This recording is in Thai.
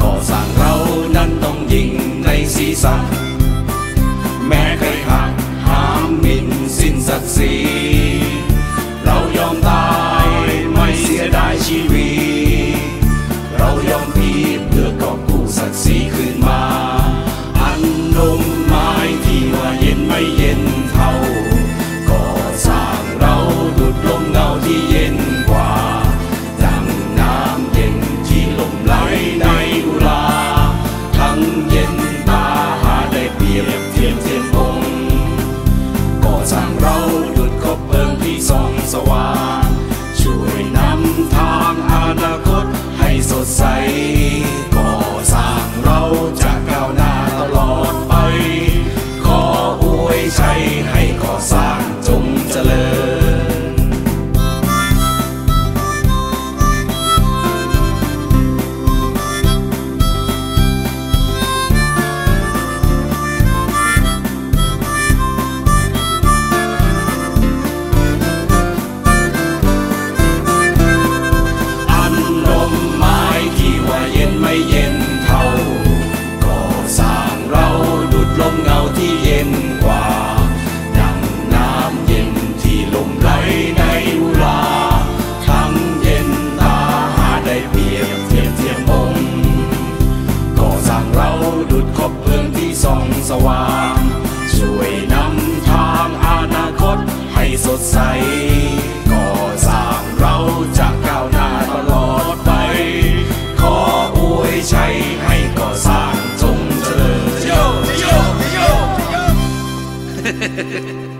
ขอสั่งเรานั้นต้องยิงในศีรษะแม้ใครหักหามมินสิ้นศักดิ์ศรี sai sair. ว่าง ช่วยนำทางอนาคตให้สดใสก่อสร้างเราจะก้าวหน้าตลอดไป ขออวยชัยให้ก่อสร้างจงเจริญโยโยโย Hehehehe